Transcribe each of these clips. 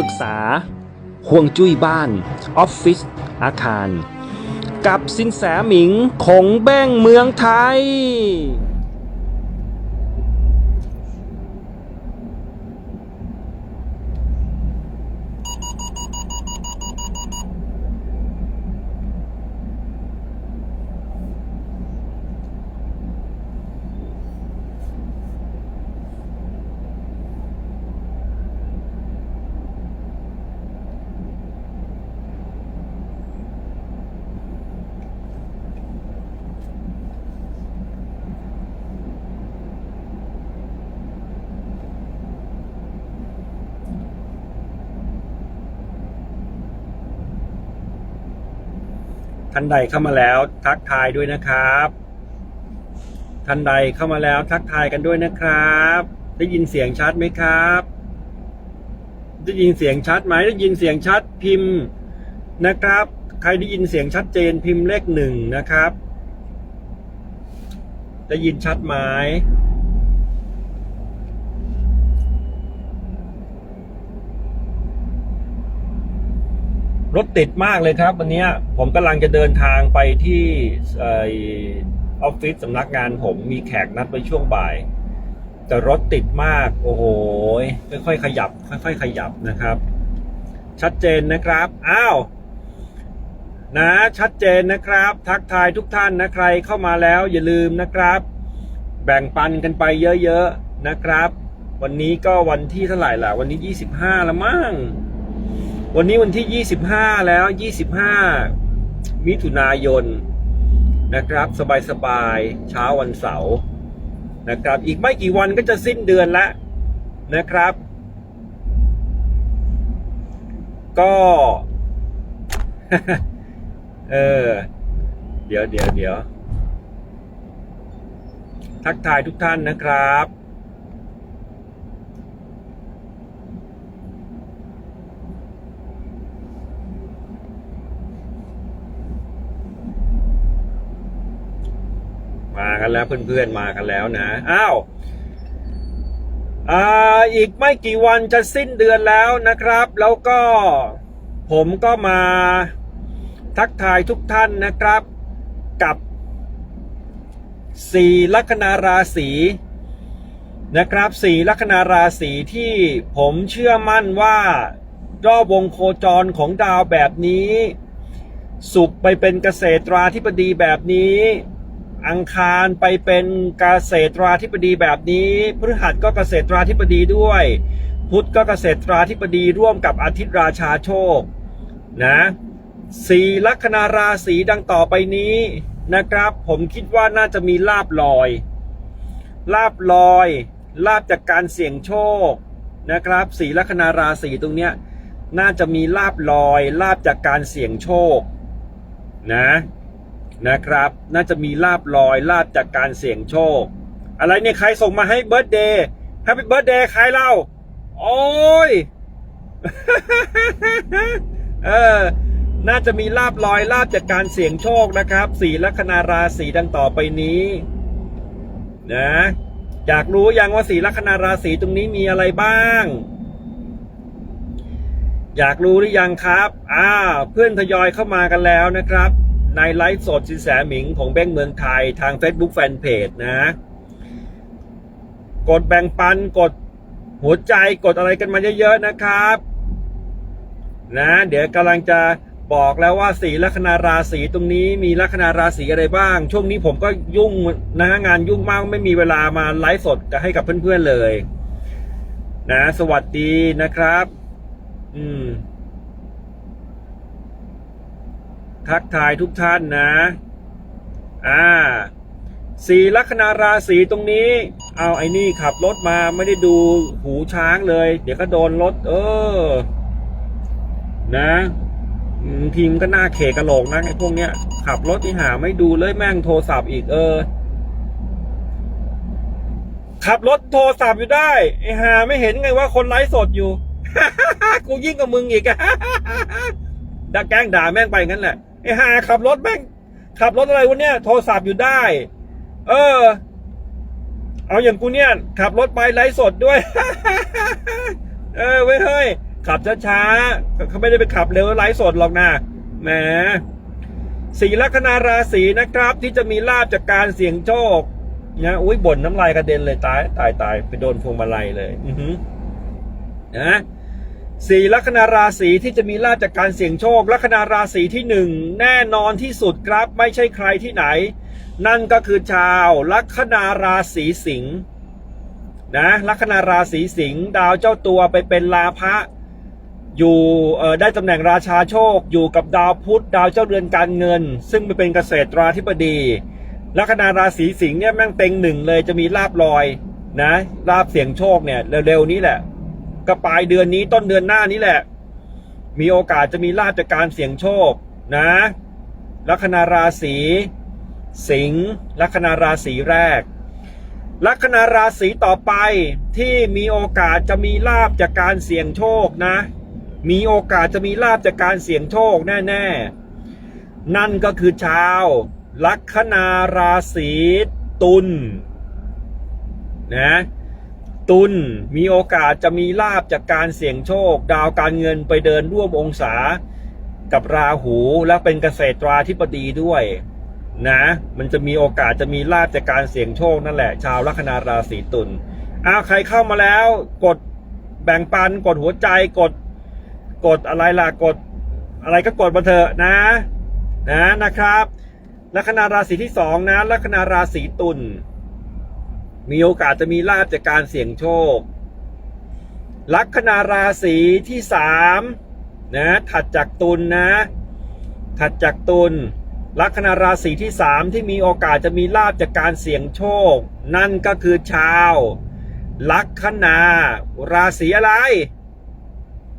ปรึกษาห่วงจุ้ยบ้าน ออฟฟิศอาคาร กับสินแสหมิงของแบ้งเมืองไทย ท่านใดเข้ามาแล้วทักทายด้วยนะครับ ท่านใดเข้ามาแล้วทักทายกันด้วยนะครับ ได้ยินเสียงชัดไหมครับ ได้ยินเสียงชัดไหมได้ยินเสียงชัดพิมพ์นะครับ ใครได้ยินเสียงชัดเจนพิมพ์เลขหนึ่งนะครับ ได้ยินชัดไหม รถติดมากเลยครับ วันนี้ผมกำลังจะเดินทางไปที่ออฟฟิศสำนักงานผมมีแขกนัดไว้ช่วงบ่าย แต่รถติดมาก โอ้โหค่อยๆขยับ ค่อยๆขยับนะครับ ชัดเจนนะครับ อ้าวนะชัดเจนนะครับ ทักทายทุกท่านนะใครเข้ามาแล้วอย่าลืมนะครับ แบ่งปันกันไปเยอะๆนะครับ วันนี้ก็วันที่เท่าไหร่ล่ะ วันนี้ 25แล้วมั้ง วันนี้วันที่ 25 แล้ว 25 มิถุนายนนะครับ สบายๆเช้าวันเสาร์นะครับ อีกไม่กี่วันก็จะสิ้นเดือนแล้วนะครับ ก็ เออ เดี๋ยวเดี๋ยวเดี๋ยวทักทายทุกท่านนะครับ กันแล้วเพื่อนๆมากันแล้วนะอ้าวอ่าอีกไม่กี่วันจะสิ้นเดือนแล้วนะครับ แล้วก็ผมก็มาทักทายทุกท่านนะครับกับสี่ลัคนาราศีนะครับสี่ลัคนาราศีที่ผมเชื่อมั่นว่ารอบวงโคจรของดาวแบบนี้ สุขไปเป็นเกษตราธิบดีแบบนี้ อังคารไปเป็นเกษตราธิบดีแบบนี้ พฤหัสก็เกษตราธิบดีด้วย พุธก็เกษตราธิบดีร่วมกับอาทิตย์ราชาโชคนะสีลัคนาราศีดังต่อไปนี้นะครับ ผมคิดว่าน่าจะมีลาบลอย ลาบลอย ลาบจากการเสี่ยงโชคนะครับ สีลัคนาราศีตรงเนี้ยน่าจะมีลาบลอย ลาบจากการเสี่ยงโชคนะ นะครับ น่าจะมีลาบลอยลาบจากการเสี่ยงโชค อะไรเนี่ยใครส่งมาให้เบิร์ดเดย์แฮปปี้เบิร์ดเดย์ใครเล่า โอ้ยเออน่าจะมีลาบลอยลาบจากการเสี่ยงโชคนะครับ สี่ลัคนาราศีดังต่อไปนี้ นะอยากรู้ยังว่าสีลัคนาราศีตรงนี้มีอะไรบ้าง อยากรู้หรือยังครับ อ่า เพื่อนทยอยเข้ามากันแล้วนะครับ ในไลฟ์สดสินแสหมิงของแบงก์เมืองไทยทาง Facebook Fanpage นะ กดแบ่งปันกดหัวใจกดอะไรกันมาเยอะๆนะครับ นะ เดี๋ยวกำลังจะบอกแล้วว่าสีลัคนาราศีตรงนี้มีลัคนาราศีอะไรบ้าง ช่วงนี้ผมก็ยุ่งนะงานยุ่งมากไม่มีเวลามาไลฟ์สดกับให้กับเพื่อนๆเลย นะ สวัสดีนะครับ อืม ทักทายทุกท่านนะ อ่าสีลัคนาราศีตรงนี้ เอาไอ้นี่ขับรถมาไม่ได้ดูหูช้างเลย เดี๋ยวก็โดนรถ เออ นะทีมก็น่าเขกกระโหลกนะไอ้พวกเนี้ย ขับรถที่หาไม่ดูเลยแม่งโทรศัพท์อีกเออ ขับรถโทรศัพท์อยู่ได้ ไอ้หาไม่เห็นไงว่าคนไลฟ์สดอยู่กูยิ่งกับมึงอีกอะด่าแกล้งด่าแม่งไปงั้นแหละ ไอ้ห่าขับรถแม่งขับรถอะไรวะเนี่ยโทรศัพท์อยู่ได้ เออ เอาอย่างกูเนี่ย ขับรถไปไลฟ์สดด้วย เออเว้ยเฮ้ยขับช้าๆเขาไม่ได้ไปขับเร็วไลฟ์สดหรอกนะแหมสีลัคนาราศีนะครับ ที่จะมีลาบจากการเสี่ยงโชคนะอุ้ยบ่นน้ำลายกระเด็นเลยตายตายตายไปโดนพวงมาลัยเลย อือหือนะ สี่ลัคนาราศีที่จะมีลาบจากการเสี่ยงโชค ลัคนาราศีที่หนึ่งแน่นอนที่สุดครับไม่ใช่ใครที่ไหน นั่นก็คือชาวลัคนาราศีสิงห์นะลัคนาราศีสิงห์ดาวเจ้าตัวไปเป็นลาภะอยู่ได้ตำแหน่งราชาโชค อยู่กับดาวพุธดาวเจ้าเรือนการเงิน ซึ่งไปเป็นเกษตราธิบดีลัคนาราศีสิงห์เนี่ยแม่งเต็งหนึ่งเลยจะมีลาบลอยนะลาบเสี่ยงโชคเนี่ยเร็วๆนี้แหละ ก็ปลายเดือนนี้ต้นเดือนหน้านี้แหละ มีโอกาสจะมีลาบจากการเสี่ยงโชคนะลัคนาราศีสิงห์ลัคนาราศีแรก ลัคนาราศีต่อไปที่มีโอกาสจะมีลาบจากการเสี่ยงโชคนะ มีโอกาสจะมีลาบจากการเสี่ยงโชคแน่ๆ นั่นก็คือชาว ลัคนาราศีตุลนะ ตุลมีโอกาสจะมีลาบจากการเสี่ยงโชค ดาวการเงินไปเดินร่วมองศา กับราหูและเป็นเกษตราธิบดีด้วย นะ มันจะมีโอกาสจะมีลาบจากการเสี่ยงโชคนั่นแหละ ชาวลัคนาราศีตุลอ้าวใครเข้ามาแล้ว กดแบ่งปันกดหัวใจกด กดอะไรล่ะกด อะไรก็กดมาเถอะนะ นะนะครับลัคนาราศีที่สองนะลัคนาราศีตุล มีโอกาสจะมีลาบจากการเสี่ยงโชค ลัคนาราศีที่สามนะถัดจากตุลนะถัดจากตุลลัคนาราศีที่สามที่มีโอกาสจะมีลาบจากการเสี่ยงโชค นั่นก็คือชาว ลัคนาราศีอะไร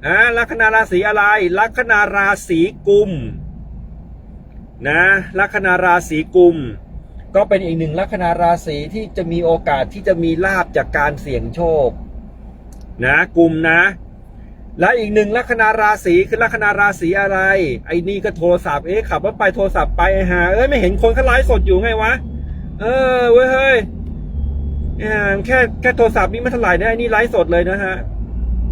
อ่าลัคนาราศีอะไร ลัคนาราศีกุมนะลัคนาราศีกุม ก็เป็นอีกหนึ่งลัคนาราศีที่จะมีโอกาสที่จะมีลาบจากการเสี่ยงโชค นะกุมนะ และอีกหนึ่งลัคนาราศีคือลัคนาราศีอะไร ไอ้นี่ก็โทรศัพท์เอ๊ะขับรถไปโทรศัพท์ไปไอ้ห่าเอ้ยไม่เห็นคนเขาไลฟ์สดอยู่ไงวะเออเว้ยเฮ้ยเออแค่แค่โทรศัพท์นี่ไม่เท่าไหร่นะไอ้นี่ไลฟ์สดเลยนะฮะ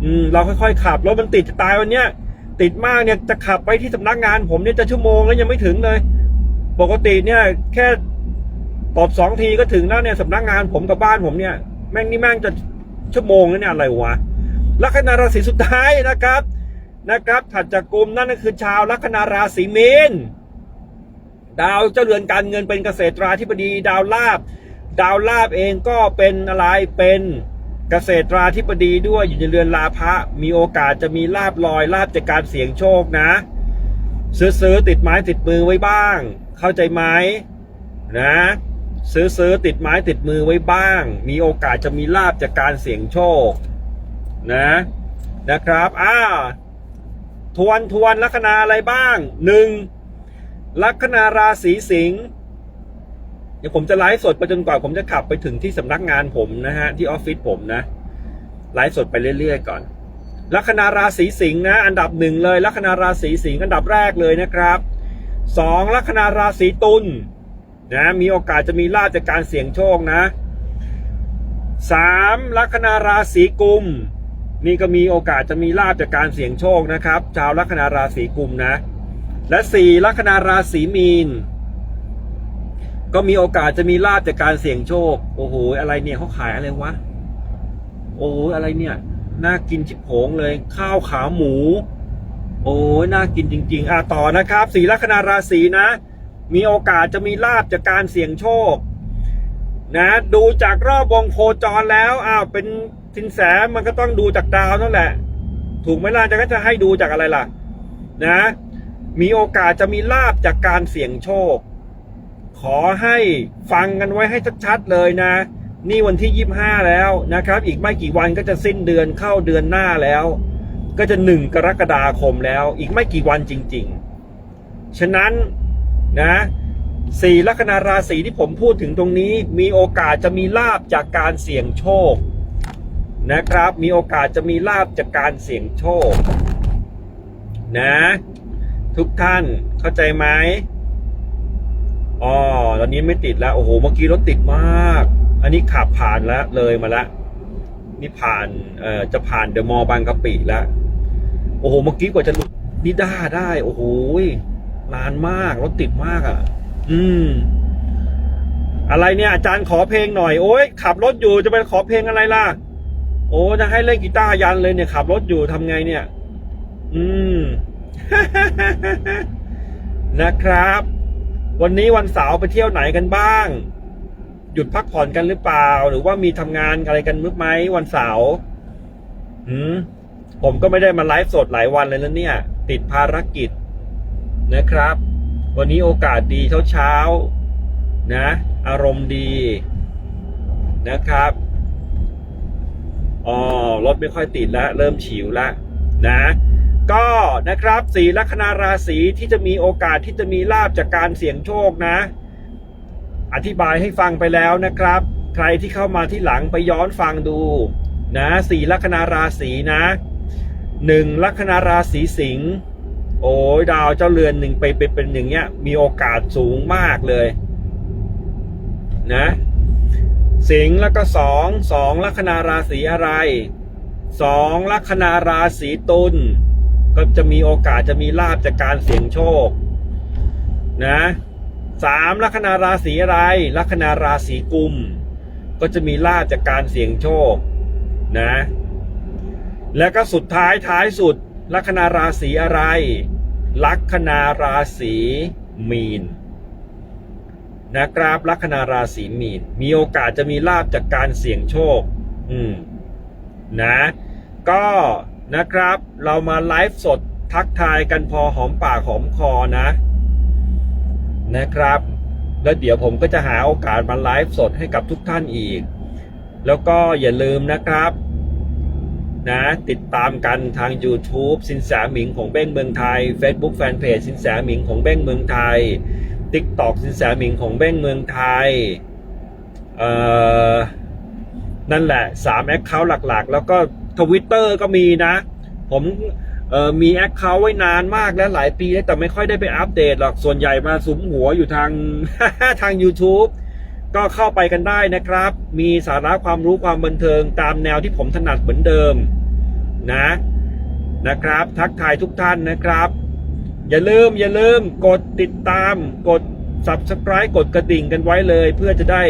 อืมเราค่อยๆขับรถมันติดจะตายวันเนี้ยติดมากเนี่ยจะขับไปที่สำนักงาน ผมเนี่ยจะชั่วโมงแล้วยังไม่ถึงเลย ปกติเนี่ย แค่ ตบสองทีก็ถึงแล้วเนี่ยสำนักงานผมกับบ้านผมเนี่ย แม่งนี่แม่งจะชั่วโมงแล้วเนี่ยอะไรวะลัคนาราศีสุดท้ายนะครับนะครับ ถัดจากกลุ่มนั่นก็คือชาวลัคนาราศีมีนดาวเจ้าเรือนการเงินเป็นเกษตราธิบดีดาวลาบ ดาวลาบเองก็เป็นอะไรเป็นเกษตราธิบดีด้วยอยู่ในเรือนลาภะมีโอกาสจะมีลาบลอยลาบจากการเสี่ยงโชคนะ ซื้อซื้อติดไม้ติดมือไว้บ้าง เข้าใจไหมนะ ซื้อซื้อติดไม้ติดมือไว้บ้าง มีโอกาสจะมีลาบจากการเสี่ยงโชค นะนะครับอ้าทวนทวนลัคนาอะไรบ้างหนึ่งลัคนาราศีสิงห์เดี๋ยวผมจะไลฟ์สดไปจนกว่าผมจะขับไปถึงที่สำนักงานผมนะฮะที่ออฟฟิศผมนะไลฟ์สดไปเรื่อย ๆ ก่อน ลัคนาราศีสิงห์นะ อันดับหนึ่งเลย ลัคนาราศีสิงห์อันดับแรกเลยนะครับสองลัคนาราศีตุล นะมีโอกาสจะมีลาภจากการเสี่ยงโชคนะสามลัคนาราศีกุม นี่ก็มีโอกาสจะมีลาบจากการเสี่ยงโชคนะครับ ชาวลัคนาราศีกุมนะ และสี่ลัคนาราศีมีน ก็มีโอกาสจะมีลาบจากการเสี่ยงโชค โอ้โหอะไรเนี่ยเขาขายอะไรวะโอ้ยอะไรเนี่ยน่ากินชิบโผงเลย ข้าวขาหมู โอ้ยน่ากินจริง ๆ อะต่อนะครับสีลัคนาราศีนะ มีโอกาสจะมีลาบจากการเสี่ยงโชค นะ ดูจากรอบวงโคจรแล้วอ้าวเป็นสินแสมันก็ต้องดูจากดาวนั่นแหละ ถูกไหมล่ะจะก็จะให้ดูจากอะไรล่ะ นะ มีโอกาสจะมีลาบจากการเสี่ยงโชค ขอให้ฟังกันไว้ให้ชัดๆเลยนะ นี่วันที่ยี่ห้าแล้วนะครับ อีกไม่กี่วันก็จะสิ้นเดือนเข้าเดือนหน้าแล้ว ก็จะหนึ่งกรกฎาคมแล้ว อีกไม่กี่วันจริง ๆ ฉะนั้น นะสี่ลัคนาราศีที่ผมพูดถึงตรงนี้ มีโอกาสจะมีลาบจากการเสี่ยงโชคนะครับ มีโอกาสจะมีลาบจากการเสี่ยงโชค นะ ทุกท่านเข้าใจไหมอ๋อตอนนี้ไม่ติดแล้ว โอ้โห เมื่อกี้รถติดมาก อันนี้ขับผ่านแล้วเลยมาแล้วนี่ผ่านเอ่อจะผ่านเดอะมอลล์บางกะปิแล้ว โอ้โห เมื่อกี้กว่าจะหลุดนิด้าได้ โอ้โห นานมากรถติดมากอะ อืม อะไรเนี่ย อาจารย์ขอเพลงหน่อย โอ้ยขับรถอยู่จะไปขอเพลงอะไรล่ะ โอ้จะให้เล่นกีตาร์ยันเลยเนี่ยขับรถอยู่ทำไงเนี่ย อืม นะครับ วันนี้วันเสาร์ไปเที่ยวไหนกันบ้าง หยุดพักผ่อนกันหรือเปล่า หรือว่ามีทำงานอะไรกันมั้ยไหมวันเสาร์หืมผมก็ไม่ได้มาไลฟ์สดหลายวันเลยแล้วเนี่ย ติดภารกิจ นะครับ วันนี้โอกาสดีเช้าเช้านะ อารมณ์ดีนะครับอ๋อรถไม่ค่อยติดแล้วเริ่มฉิวแล้วนะ ก็นะครับสีลัคนาราศีที่จะมีโอกาสที่จะมีลาบจากการเสี่ยงโชคนะ อธิบายให้ฟังไปแล้วนะครับ ใครที่เข้ามาที่หลังไปย้อนฟังดูนะสี่ลัคนาราศีนะหนึ่งลัคนาราศีสิงห์ โอ้ยดาวเจ้าเรือนหนึ่งไปไปเป็นอย่างเงี้ย มีโอกาสสูงมากเลย นะ สิงห์แล้วก็สองสองลัคนาราศีอะไรสองลัคนาราศีตุลก็จะมีโอกาสจะมีลาบจากการเสี่ยงโชค นะสามลัคนาราศีอะไรลัคนาราศีกุม ก็จะมีลาบจากการเสี่ยงโชค นะ แล้วก็สุดท้ายท้ายสุด ลัคนาราศีอะไร ลัคนาราศีมีนนะครับลัคนาราศีมีนมีโอกาสจะมีลาบจากการเสี่ยงโชค อืมนะก็นะครับเรามาไลฟ์สดทักทายกันพอหอมปากหอมคอนะ นะครับ แล้วเดี๋ยวผมก็จะหาโอกาสมาไลฟ์สดให้กับทุกท่านอีก แล้วก็อย่าลืมนะครับ นะติดตามกันทาง YouTube สินแสหมิงของเบ้งเมืองไทย Facebook Fanpage สินแสหมิงของเบ้งเมืองไทย TikTok สินแสหมิงของเบ้งเมืองไทยเอ่อนั่นแหละ3แอคเคาท์หลักๆ แล้วก็ทวิตเตอร์ก็มีนะ ผมเอ่อมีแอคเคาท์ไว้นานมากแล้วหลายปีแล้วแต่ไม่ค่อยได้ไปอัปเดตหรอกส่วนใหญ่มาสุมหัวอยู่ทางทาง YouTube ก็เข้าไปกันได้นะครับ มีสาระความรู้ความบันเทิงตามแนวที่ผมถนัดเหมือนเดิมนะนะครับ ทักทายทุกท่านนะครับ อย่าลืมอย่าลืมกดติดตามกด subscribe กดกระดิ่งกันไว้เลย เพื่อจะได้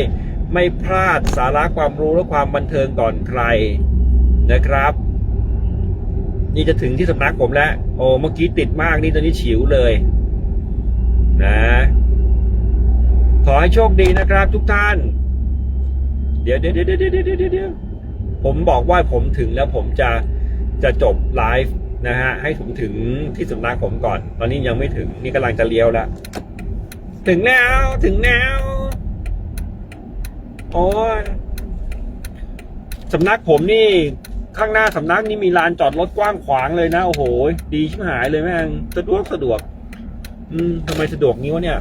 ไม่พลาดสาระความรู้และความบันเทิงก่อนใครนะครับ นี่จะถึงที่สำนักผมแล้ว โอ้เมื่อกี้ติดมากนี่ตอนนี้ฉิวเลย นะ อให้โชคดีนะครับ ทุกท่าน เดี๋ยวเดี๋ยวเดี๋ยวเดี๋ยวเดี๋ยวผมบอกว่าผมถึงแล้วผมจะจะจบไลฟ์นะฮะ ให้ผมถึงที่สำนักผมก่อน ตอนนี้ยังไม่ถึงนี่กำลังจะเลี้ยวแล้ว ถึงแล้วถึงแล้วโอ้ยสำนักผมนี่ข้างหน้าสำนักนี่มีลานจอดรถกว้างขวางเลยนะ โอ้โห ดีชิบหายเลยแม่งสะดวกสะดวก อืมทำไมสะดวกงี้วะเนี่ย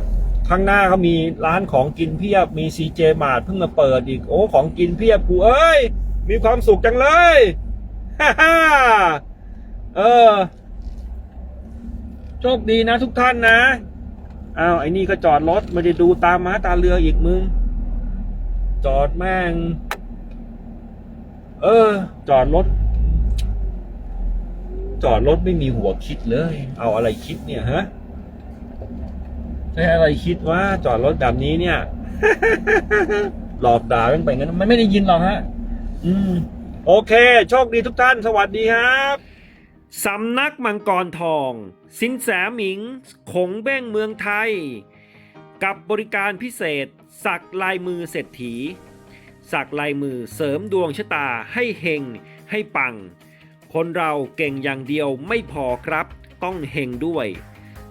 ข้างหน้าเขามีร้านของกินเพียบมีซีเจมาร์ทเพิ่งมาเปิดอีกโอ้ของกินเพียบกูเอ้ย มีความสุขจังเลยฮ่าฮ่าเออโชคดีนะทุกท่านนะอ้าวไอ้นี่ก็จอดรถไม่ได้ดูตามม้าตาเรืออีกมึง จอดแม่ง เออ จอดรถ จอดรถไม่มีหัวคิดเลย เอาอะไรคิดเนี่ยฮะ ใช้อะไรคิดว่าจอดรถแบบนี้เนี่ย หลอกด่าแม่งไปงั้น มันไม่ได้ยินหรอกฮะ อืม โอเค โชคดีทุกท่าน สวัสดีครับสำนักมังกรทอง สินแสหมิง ขงเบ้งเมืองไทย กับบริการพิเศษ สักลายมือเศรษฐี สักลายมือเสริมดวงชะตาให้เฮงให้ปัง คนเราเก่งอย่างเดียวไม่พอครับ ต้องเฮงด้วย